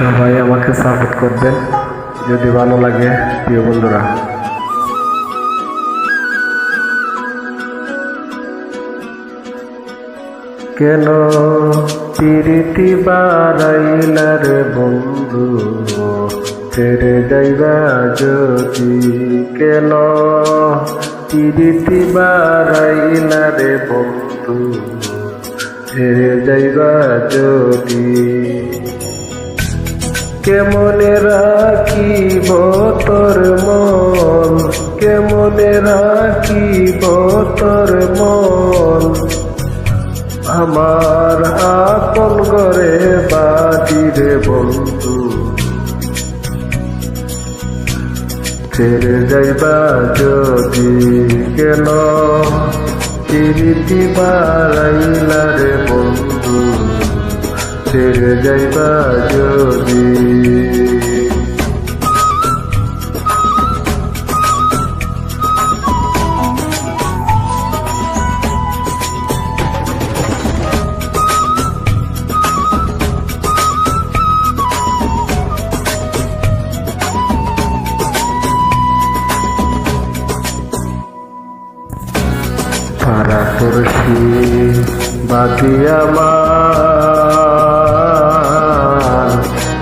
সবাই আমাকে সাপোর্ট করবেন যদি ভালো লাগে, প্রিয় বন্ধুরা। কেন পিরিতি বারাইলার বন্ধু? ছেড়ে যাইবা যদি কেন পিরিতি বারাইলার বন্ধু? ছেড়ে যাইবা যদি কেমনে রাখিব তোর মন? কেমনে রাখিব তোর মন? আমার আপন ঘরে বাদিরে বন্ধু। ছেড়ে যাইবা যদি কেন? চিরিতি বাড়াইলা রে বন্ধু। ছেড়ে যাইবা যদি। পারাপড়শি বাদি আমার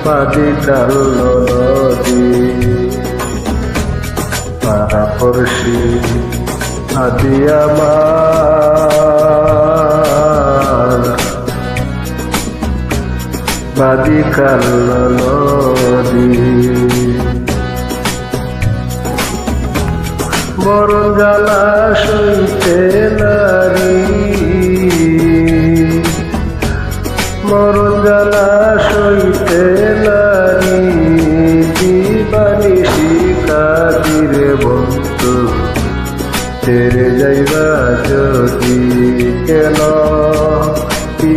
বাদি ডাল নদী পারাপড়শি আদি আমার। বাদি কাল নদী। জ্বালা সইতে নারী। মরণ জ্বালা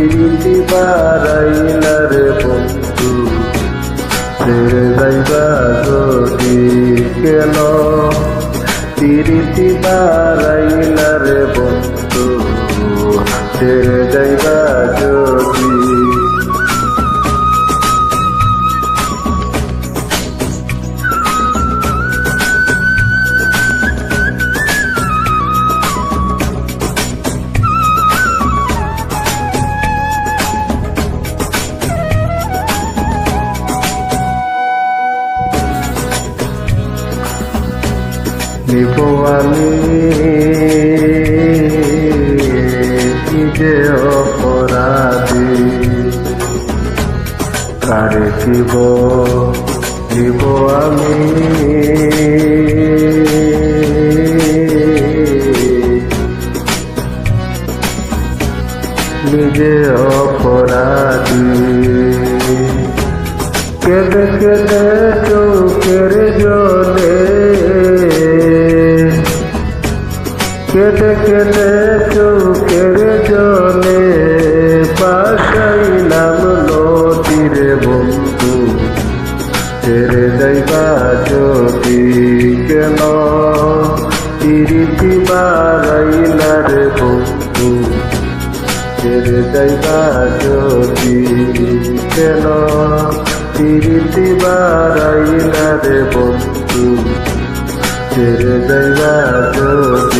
পিরিতি রে বন্ধু? ছেড়ে যাইবা যদি কেন? তিরিতি বারাইলার বন্ধু? ছেড়ে যাইবা নিব আমি নিজে অপরাধী। কারে দিব দিব আমি নিজে অপরাধী। কেঁদে কেঁদে চোখের জলে কেঁদে কেঁদে চোখের জলে পাশাইলাম নদীরে বন্ধু ছেড়ে যাইবা যদি কেন তিরিতি বারাইলার বন্ধু ছেড়ে যাইবা যদি কেন তিরিতি বারাইলার বন্ধু ছেড়ে যাইবা যদি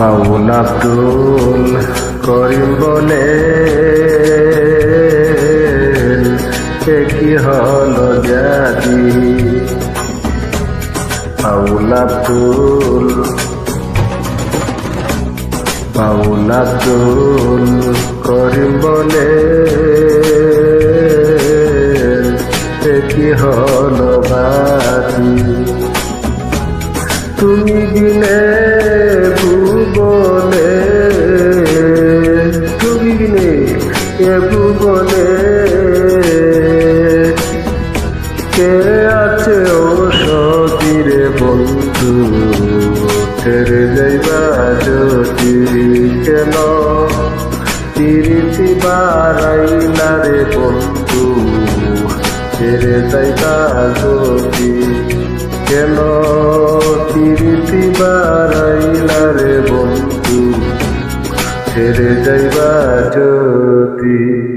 পাউন আব্দুল করিম বলে কি হল জাতি? পাউন আব্দুল পাউন আব্দুল করিম বলে কি হল বাতি? তুমি দিলে কেন বারাইলা রে বন্ধু? ছেড়ে যাইবা যদি। কেন তিরিতি বারাইলা রে বন্ধু? ছেড়ে যাইবা যদি।